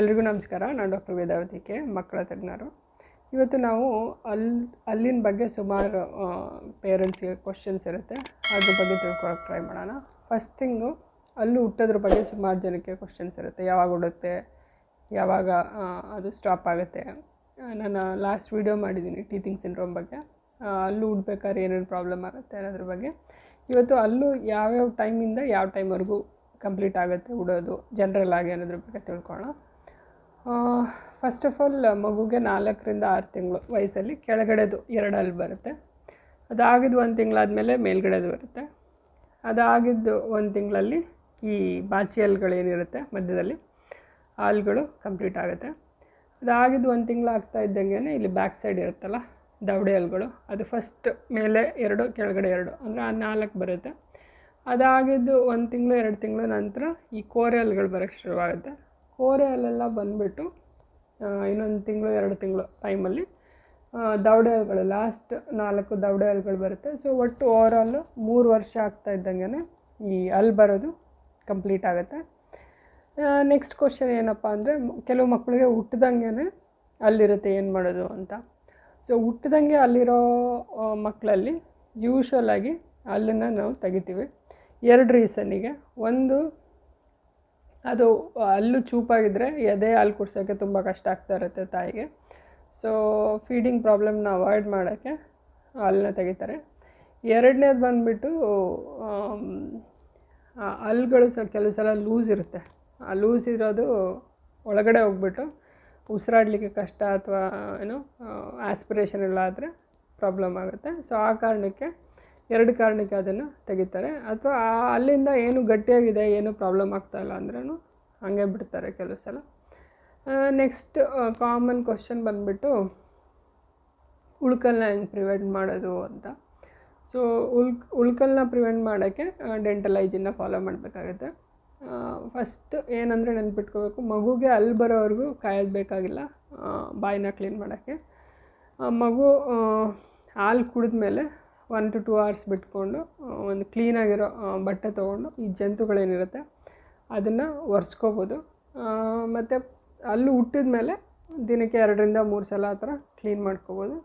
ಎಲ್ರಿಗೂ ನಮಸ್ಕಾರ. ನಾನು ಡಾಕ್ಟರ್ ವೇದಾವತಿ ಕೆ, ಮಕ್ಕಳ ತಜ್ಞರು. ಇವತ್ತು ನಾವು ಅಲ್ಲಿ ಅಲ್ಲಿನ ಬಗ್ಗೆ ಸುಮಾರು ಪೇರೆಂಟ್ಸ್ಗೆ ಕ್ವಶನ್ಸ್ ಇರುತ್ತೆ. ಅದ್ರ ಬಗ್ಗೆ ತಿಳ್ಕೊಳಕ್ಕೆ ಟ್ರೈ ಮಾಡೋಣ. ಫಸ್ಟ್ ಥಿಂಗು ಅಲ್ಲೂ ಹುಟ್ಟೋದ್ರ ಬಗ್ಗೆ ಸುಮಾರು ಜನಕ್ಕೆ ಕ್ವಶನ್ಸ್ ಇರುತ್ತೆ. ಯಾವಾಗ ಹುಡುತ್ತೆ ಯಾವಾಗ ಅದು ಸ್ಟಾಪ್ ಆಗುತ್ತೆ. ನಾನು ಲಾಸ್ಟ್ ವೀಡಿಯೋ ಮಾಡಿದ್ದೀನಿ ಟೀತಿಂಗ್ ಸಿಂಡ್ರೋಮ್ ಬಗ್ಗೆ. ಅಲ್ಲೂ ಹುಡ್ಬೇಕಾದ್ರೆ ಏನೇನು ಪ್ರಾಬ್ಲಮ್ ಆಗುತ್ತೆ ಅನ್ನೋದ್ರ ಬಗ್ಗೆ. ಇವತ್ತು ಅಲ್ಲೂ ಯಾವ್ಯಾವ ಟೈಮಿಂದ ಯಾವ ಟೈಮ್ವರೆಗೂ ಕಂಪ್ಲೀಟ್ ಆಗುತ್ತೆ ಉಡೋದು ಜನರಲ್ ಆಗಿ ಅನ್ನೋದ್ರ ಬಗ್ಗೆ ತಿಳ್ಕೊಳ್ಳೋಣ ಫಸ್ಟ್ ಆಫ್ ಆಲ್ ಮಗುಗೆ ನಾಲ್ಕರಿಂದ ಆರು ತಿಂಗಳು ವಯಸ್ಸಲ್ಲಿ ಕೆಳಗಡೆದು ಎರಡು ಹಲ್ಲು ಬರುತ್ತೆ. ಅದಾಗಿದ್ದು ಒಂದು ತಿಂಗಳಾದಮೇಲೆ ಮೇಲ್ಗಡೆದು ಬರುತ್ತೆ. ಅದಾಗಿದ್ದು ಒಂದು ತಿಂಗಳಲ್ಲಿ ಈ ಬಾಚಿ ಹಲ್ಗಳೇನಿರುತ್ತೆ ಮಧ್ಯದಲ್ಲಿ, ಹಾಲ್ಗಳು ಹಲ್ಗಳು ಕಂಪ್ಲೀಟ್ ಆಗುತ್ತೆ. ಅದಾಗಿದ್ದು ಒಂದು ತಿಂಗಳು ಆಗ್ತಾ ಇದ್ದಂಗೆ ಇಲ್ಲಿ ಬ್ಯಾಕ್ ಸೈಡ್ ಇರುತ್ತಲ್ಲ, ದವಡೆ ಹಲ್ಗಳು, ಅದು ಫಸ್ಟ್ ಮೇಲೆ ಎರಡು, ಕೆಳಗಡೆ ಎರಡು, ಅಂದರೆ ಆ ನಾಲ್ಕು ಬರುತ್ತೆ. ಅದಾಗಿದ್ದು ಒಂದು ತಿಂಗಳು, ಎರಡು ತಿಂಗಳು ನಂತರ ಈ ಕೋರೆ ಹಲ್ಗಳು ಬರೋಕ್ಕೆ ಶುರುವಾಗುತ್ತೆ. ಕೋರೆ ಹಲ್ಲೆಲ್ಲ ಬಂದುಬಿಟ್ಟು ಇನ್ನೊಂದು ತಿಂಗಳು, ಎರಡು ತಿಂಗಳು ಟೈಮಲ್ಲಿ ದವಡೆ ಹಲ್ಗಳು ಲಾಸ್ಟ್ ನಾಲ್ಕು ದವಡೆ ಹಲ್ಗಳು ಬರುತ್ತೆ. ಸೊ ಒಟ್ಟು ಓವರಾಲು ಮೂರು ವರ್ಷ ಆಗ್ತಾ ಇದ್ದಂಗೆ ಈ ಅಲ್ಲಿ ಬರೋದು ಕಂಪ್ಲೀಟ್ ಆಗುತ್ತೆ. ನೆಕ್ಸ್ಟ್ ಕ್ವಶನ್ ಏನಪ್ಪ ಅಂದರೆ, ಕೆಲವು ಮಕ್ಕಳಿಗೆ ಹುಟ್ಟಿದಂಗೆ ಅಲ್ಲಿರುತ್ತೆ ಏನು ಮಾಡೋದು ಅಂತ. ಸೊ ಹುಟ್ಟಿದಂಗೆ ಅಲ್ಲಿರೋ ಮಕ್ಕಳಲ್ಲಿ ಯೂಶ್ವಲ್ ಆಗಿ ಅಲ್ಲನ್ನು ನಾವು ತೆಗಿತೀವಿ. ಎರಡು ರೀಸನ್ನಿಗೆ ಒಂದು ಅದು ಅಲ್ಲೂ ಚೂಪಾಗಿದ್ದರೆ ಎದೆ ಹಾಲು ಕುಡ್ಸೋಕ್ಕೆ ತುಂಬ ಕಷ್ಟ ಆಗ್ತಾ ಇರುತ್ತೆ ತಾಯಿಗೆ. ಸೊ ಫೀಡಿಂಗ್ ಪ್ರಾಬ್ಲಮ್ನ ಅವಾಯ್ಡ್ ಮಾಡೋಕ್ಕೆ ಹಲ್ಲನ್ನ ತೆಗಿತಾರೆ. ಎರಡನೇದು ಬಂದುಬಿಟ್ಟು ಹಲ್ಗಳು ಸ ಕೆಲವು ಸಲ ಲೂಸ್ ಇರುತ್ತೆ. ಆ, ಲೂಸ್ ಇರೋದು ಒಳಗಡೆ ಹೋಗ್ಬಿಟ್ಟು ಉಸಿರಾಡಲಿಕ್ಕೆ ಕಷ್ಟ ಅಥವಾ, ಏನು ಆಸ್ಪಿರೇಷನ್ ಎಲ್ಲ ಆದರೆ ಪ್ರಾಬ್ಲಮ್ ಆಗುತ್ತೆ. ಸೊ ಆ ಕಾರಣಕ್ಕೆ ಎರಡು ಕಾರಣಕ್ಕೆ ಅದನ್ನು ತೆಗಿತಾರೆ. ಅಥವಾ ಅಲ್ಲಿಂದ ಏನು ಗಟ್ಟಿಯಾಗಿದೆ, ಏನು ಪ್ರಾಬ್ಲಮ್ ಆಗ್ತಾ ಇಲ್ಲ ಅಂದ್ರೂ ಹಾಗೆ ಬಿಡ್ತಾರೆ ಕೆಲವು ಸಲ. ನೆಕ್ಸ್ಟ್ ಕಾಮನ್ ಕ್ವಶನ್ ಬಂದುಬಿಟ್ಟು ಉಳ್ಕಲ್ನ ಹೆಂಗೆ ಪ್ರಿವೆಂಟ್ ಮಾಡೋದು ಅಂತ. ಸೊ ಉಳ್ಕ್ ಉಳ್ಕಲ್ನ ಪ್ರಿವೆಂಟ್ ಮಾಡೋಕ್ಕೆ ಡೆಂಟಲ್ ಫಾಲೋ ಮಾಡಬೇಕಾಗುತ್ತೆ. ಫಸ್ಟ್ ಏನಂದರೆ ನೆನ್ಪಿಟ್ಕೋಬೇಕು, ಮಗುಗೆ ಅಲ್ಲಿ ಬರೋವರೆಗೂ ಕಾಯೋದು ಬಾಯಿನ ಕ್ಲೀನ್ ಮಾಡೋಕ್ಕೆ. ಮಗು ಹಾಲು ಕುಡಿದ್ಮೇಲೆ ಒನ್ ಟು ಟೂ ಅವರ್ಸ್ ಬಿಟ್ಕೊಂಡು ಒಂದು ಕ್ಲೀನಾಗಿರೋ ಬಟ್ಟೆ ತೊಗೊಂಡು ಈ ಜಂತುಗಳೇನಿರುತ್ತೆ, ಅದನ್ನು ಒರೆಸ್ಕೋಬೋದು. ಮತ್ತು ಅಲ್ಲಿ ಹುಟ್ಟಿದ ಮೇಲೆ ದಿನಕ್ಕೆ ಎರಡರಿಂದ ಮೂರು ಸಲ ಆ ಥರ ಕ್ಲೀನ್ ಮಾಡ್ಕೋಬೋದು.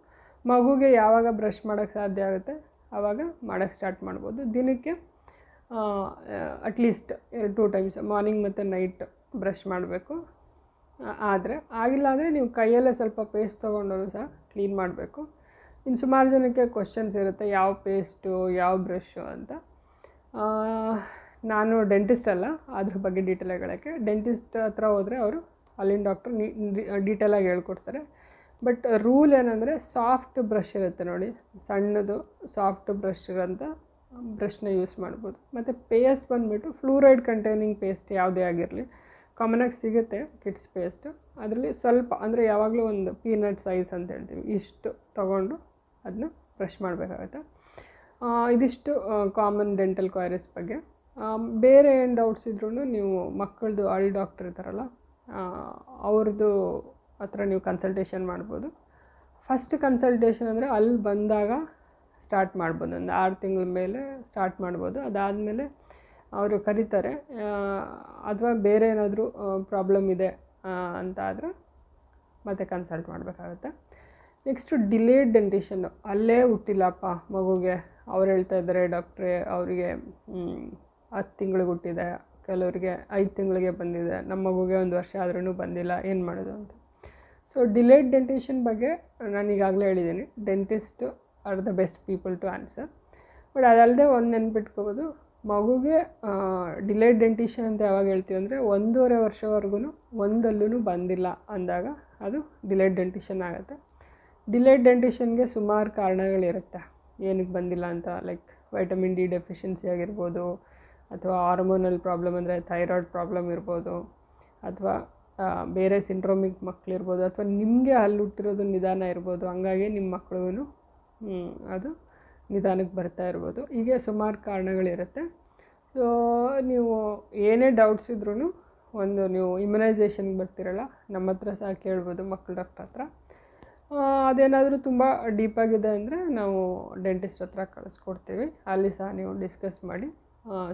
ಮಗುಗೆ ಯಾವಾಗ ಬ್ರಷ್ ಮಾಡೋಕ್ಕೆ ಸಾಧ್ಯ ಆಗುತ್ತೆ ಆವಾಗ ಮಾಡೋಕ್ಕೆ ಸ್ಟಾರ್ಟ್ ಮಾಡ್ಬೋದು. ದಿನಕ್ಕೆ ಅಟ್ಲೀಸ್ಟ್ ಎರಡು ಟೂ ಟೈಮ್ಸ್ ಮಾರ್ನಿಂಗ್ ಮತ್ತು ನೈಟ್ ಬ್ರಷ್ ಮಾಡಬೇಕು. ಆದರೆ, ಆಗಿಲ್ಲ ಅಂದರೆ ನೀವು ಕೈಯಲ್ಲೇ ಸ್ವಲ್ಪ ಪೇಸ್ಟ್ ತೊಗೊಂಡು ಸಹ ಕ್ಲೀನ್ ಮಾಡಬೇಕು. ಇನ್ನು ಸುಮಾರು ಜನಕ್ಕೆ ಕ್ವಶನ್ಸ್ ಇರುತ್ತೆ, ಯಾವ ಪೇಸ್ಟು ಯಾವ ಬ್ರಷ್ಷು ಅಂತ. ನಾನು ಡೆಂಟಿಸ್ಟ್ ಅಲ್ಲ, ಅದ್ರ ಬಗ್ಗೆ ಡೀಟೇಲ್ ಹೇಳೋಕ್ಕೆ. ಡೆಂಟಿಸ್ಟ್ ಹತ್ರ ಹೋದರೆ ಅವರು ಅಲ್ಲಿನ ಡಾಕ್ಟ್ರು ನೀ ಡೀಟೇಲಾಗಿ ಹೇಳ್ಕೊಡ್ತಾರೆ. ಬಟ್ ರೂಲ್ ಏನಂದರೆ ಸಾಫ್ಟ್ ಬ್ರಷ್ ಇರುತ್ತೆ ನೋಡಿ, ಸಣ್ಣದು ಸಾಫ್ಟ್ ಬ್ರಷ್ ಇರೋಂಥ ಬ್ರಷ್ನ ಯೂಸ್ ಮಾಡ್ಬೋದು. ಮತ್ತು ಪೇಸ್ಟ್ ಬಂದುಬಿಟ್ಟು ಫ್ಲೂರೈಡ್ ಕಂಟೈನಿಂಗ್ ಪೇಸ್ಟ್ ಯಾವುದೇ ಆಗಿರಲಿ ಕಾಮನಾಗಿ ಸಿಗುತ್ತೆ ಕಿಡ್ಸ್ ಪೇಸ್ಟ್ ಅದರಲ್ಲಿ ಸ್ವಲ್ಪ, ಅಂದರೆ ಯಾವಾಗಲೂ ಒಂದು ಪೀನಟ್ ಸೈಜ್ ಅಂತ ಹೇಳ್ತೀವಿ, ಇಷ್ಟು ತಗೊಂಡು ಅದನ್ನ ಬ್ರಷ್ ಮಾಡಬೇಕಾಗತ್ತೆ. ಇದಿಷ್ಟು ಕಾಮನ್ ಡೆಂಟಲ್ ಕ್ವೈರಸ್ ಬಗ್ಗೆ. ಬೇರೆ ಏನು ಡೌಟ್ಸ್ ಇದ್ರೂ ನೀವು ಮಕ್ಕಳದು ಅಳ್ ಡಾಕ್ಟರ್ ಇರ್ತಾರಲ್ಲ ಅವ್ರದ್ದು ಹತ್ರ ನೀವು ಕನ್ಸಲ್ಟೇಷನ್ ಮಾಡ್ಬೋದು. ಫಸ್ಟ್ ಕನ್ಸಲ್ಟೇಷನ್ ಅಂದರೆ ಅಲ್ಲಿ ಬಂದಾಗ ಸ್ಟಾರ್ಟ್ ಮಾಡ್ಬೋದು. ಒಂದು ಆರು ತಿಂಗಳ ಮೇಲೆ ಸ್ಟಾರ್ಟ್ ಮಾಡ್ಬೋದು. ಅದಾದಮೇಲೆ ಅವರು ಕರೀತಾರೆ. ಅಥವಾ ಬೇರೆ ಏನಾದರೂ ಪ್ರಾಬ್ಲಮ್ ಇದೆ ಅಂತ ಆದರೆ ಮತ್ತೆ ಕನ್ಸಲ್ಟ್ ಮಾಡಬೇಕಾಗುತ್ತೆ. ನೆಕ್ಸ್ಟು ಡಿಲೇಡ್ ಡೆಂಟೇಷನ್ನು ಅಲ್ಲೇ ಹುಟ್ಟಿಲ್ಲಪ್ಪ ಮಗುಗೆ. ಅವ್ರು ಹೇಳ್ತಾ ಇದ್ದಾರೆ ಡಾಕ್ಟ್ರೇ, ಅವರಿಗೆ ಹತ್ತು ತಿಂಗಳಿಗೆ ಹುಟ್ಟಿದೆ, ಕೆಲವರಿಗೆ ಐದು ತಿಂಗಳಿಗೆ ಬಂದಿದೆ. ನಮ್ಮ ಮಗುಗೆ ಒಂದು ವರ್ಷ ಆದ್ರೂ ಬಂದಿಲ್ಲ, ಏನು ಮಾಡೋದು ಅಂತ. ಸೊ ಡಿಲೇಡ್ ಡೆಂಟೇಷನ್ ಬಗ್ಗೆ ನಾನು ಈಗಾಗಲೇ ಹೇಳಿದ್ದೀನಿ. Dentist are the best people to answer. But ಅದಲ್ಲದೆ ಒಂದು ನೆನ್ಪಿಟ್ಕೋಬೋದು, ಮಗುಗೆ ಡಿಲೇಡ್ ಡೆಂಟಿಷನ್ ಅಂತ ಯಾವಾಗ ಹೇಳ್ತೀವಿ ಅಂದರೆ ಒಂದೂವರೆ ವರ್ಷವರೆಗೂ ಒಂದಲ್ಲೂ ಬಂದಿಲ್ಲ ಅಂದಾಗ ಅದು ಡಿಲೇಡ್ ಡೆಂಟಿಷನ್ ಆಗುತ್ತೆ. ಡಿಲೇಡ್ ಡೆಂಟಿಷನ್ಗೆ ಸುಮಾರು ಕಾರಣಗಳಿರುತ್ತೆ. ಏನಕ್ಕೆ ಬಂದಿಲ್ಲ ಅಂತ ಲೈಕ್ ವೈಟಮಿನ್ ಡಿ ಡೆಫಿಷಿಯನ್ಸಿ ಆಗಿರ್ಬೋದು, ಅಥವಾ ಹಾರ್ಮೋನಲ್ ಪ್ರಾಬ್ಲಮ್ ಅಂದರೆ ಥೈರಾಯ್ಡ್ ಪ್ರಾಬ್ಲಮ್ ಇರ್ಬೋದು, ಅಥವಾ ಬೇರೆ ಸಿಂಡ್ರೋಮಿಕ್ ಮಕ್ಕಳಿರ್ಬೋದು ಅಥವಾ ನಿಮಗೆ ಹಲ್ಲು ಹುಟ್ಟಿರೋದು ನಿಧಾನ ಇರ್ಬೋದು, ಹಂಗಾಗಿ ನಿಮ್ಮ ಮಕ್ಕಳಿಗೂ ಅದು ನಿಧಾನಕ್ಕೆ ಬರ್ತಾ ಇರ್ಬೋದು. ಹೀಗೆ ಸುಮಾರು ಕಾರಣಗಳಿರುತ್ತೆ. ಸೊ ನೀವು ಏನೇ ಡೌಟ್ಸ್ ಇದ್ರೂ ಒಂದು ನೀವು ಇಮ್ಯುನೈಸೇಷನ್ಗೆ ಬರ್ತಿರಲ್ಲ ನಮ್ಮ ಹತ್ರ ಸಹ ಕೇಳ್ಬೋದು ಮಕ್ಕಳ ಡಾಕ್ಟ್ರ್ ಹತ್ರ. ಅದೇನಾದರೂ ತುಂಬ ಡೀಪಾಗಿದೆ ಅಂದರೆ ನಾವು ಡೆಂಟಿಸ್ಟ್ ಹತ್ರ ಕಳಿಸ್ಕೊಡ್ತೀವಿ. ಅಲ್ಲಿ ಸಹ ನೀವು ಡಿಸ್ಕಸ್ ಮಾಡಿ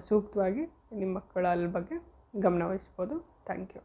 ಸೂಕ್ತವಾಗಿ ನಿಮ್ಮ ಮಕ್ಕಳ ಅಲ್ಲಿ ಬಗ್ಗೆ ಗಮನವಹಿಸ್ಬೋದು. Thank you.